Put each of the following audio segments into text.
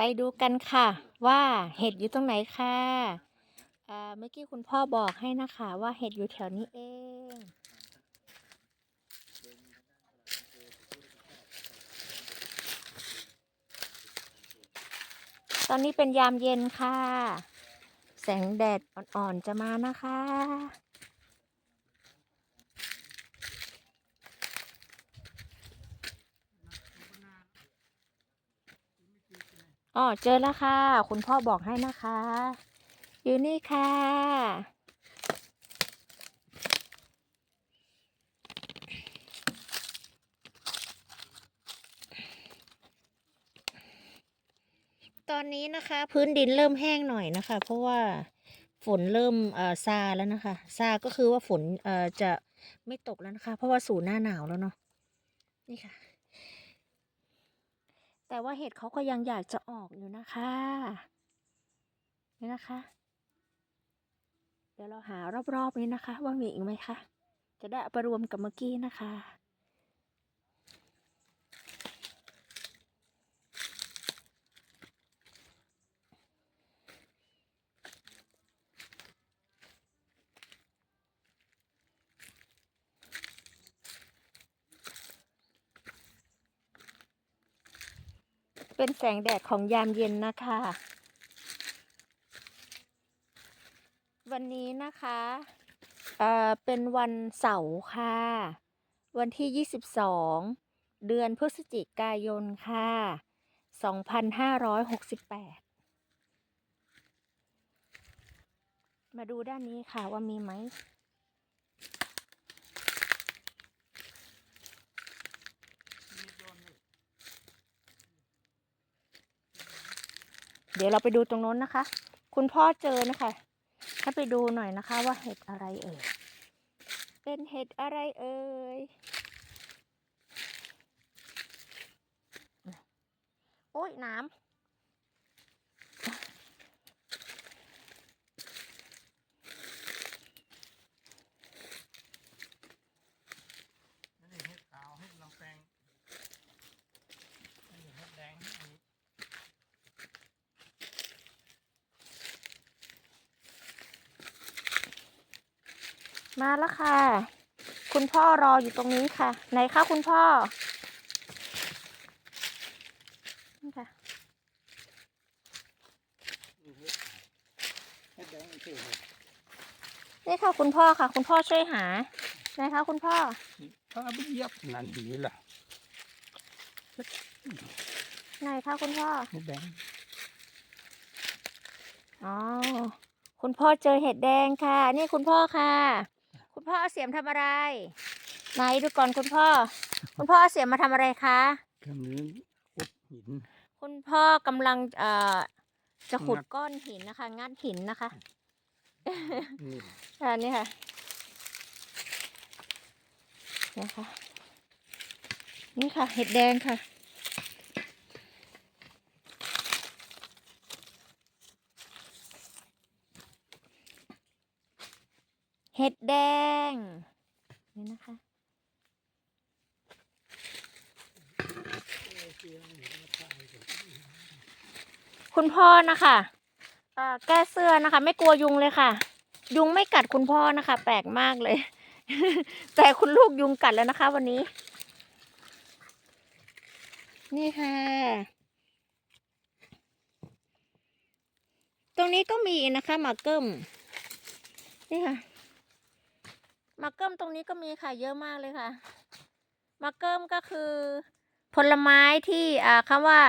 ไปดูกันค่ะ ว่าเห็ดอยู่ตรงไหนค่ะอ่าเมื่อกี้คุณพ่อบอกให้นะคะ ว่าเห็ดอยู่แถวนี้เอง ตอนนี้เป็นยามเย็นค่ะ แสงแดดอ่อนๆจะมานะคะ อ๋อเจอแล้วค่ะ คุณพ่อบอกให้นะคะ อยู่นี่ค่ะ ตอนนี้นะคะ พื้นดินเริ่มแห้งหน่อยนะคะ เพราะว่าฝนเริ่มเอ่อซาแล้วนะคะซาก็คือว่าฝนเอ่อจะไม่ตกแล้วนะคะ เพราะว่าสู่หน้าหนาวแล้วเนาะนี่ค่ะ แต่ว่าเห็ดเขาก็ยังอยากจะออกอยู่นะคะนี่นะคะ เดี๋ยวเราหารอบๆนี้นะคะ ว่ามีอีกไหมคะ จะได้เอาไปรวมกับเมื่อกี้นะคะ เป็นแสงแดดของยามเย็นนะคะ วันนี้นะคะเอ่อเป็นวันเสาร์ค่ะ วันที่ 22 เดือนพฤศจิกายนค่ะ 2568 มาดูด้านนี้ค่ะว่ามีไหม เดี๋ยวเราไปดูตรงโน้นนะคะ คุณพ่อเจอนะคะให้ไปดูหน่อยนะคะ ว่าเห็ดอะไรเอ่ย เป็นเห็ดอะไรเอ่ย โอ้ยน้ำเห็ดขาวเห็ดลำแปงนี่เห็ดแดงอันนี้ำ มาแล้วค่ะ คุณพ่อรออยู่ตรงนี้ค่ะ ไหนคะคุณพ่อนี่ค่ะนี่เห็ดเห็ดแดงนี่คือเห็ดนี่ค่ะคุณพ่อค่ะ คุณพ่อช่วยหาไหนคะคุณพ่อถ้าไปเหยียบนั่นดีล่ะไหนคะคุณพ่อเห็ดแดงอ๋อ คุณพ่อเจอเห็ดแดงค่ะ นี่คุณพ่อค่ะคุณ พ่อเอาเสียมทำอะไร ไหนดูก่อนคุณพ่อ คุณพ่อเอาเสียมมาทำอะไรคะเครื่องนี้ขุดหิน คุณพ่อกำลังเอ่อจะขุดงัด ก้อนหินนะคะ งัดหินนะคะนี่อันนี้ค่ะนะคะนี่ค่ะ เห็ดแดงค่ะ เห็ดแดง นี่นะคะ คุณพ่อนะคะแก้เสื้อนะคะ ไม่กลัวยุงเลยค่ะ ยุงไม่กัดคุณพ่อนะคะ แปลกมากเลย แต่คุณลูกยุงกัดแล้วนะคะ วันนี้ นี่ค่ะ ตรงนี้ก็มีนะคะหมากเกิมนี่ค่ะ มากเกิมตรงนี้ก็มีค่ะเยอะมากเลยค่ะมากเกิมก็คือ ผลไม้ที่อ่าคำว่า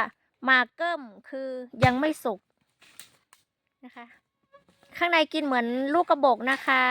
มากเกิมคือยังไม่สุกนะคะ ข้างในกินเหมือนลูกกระบอกนะคะ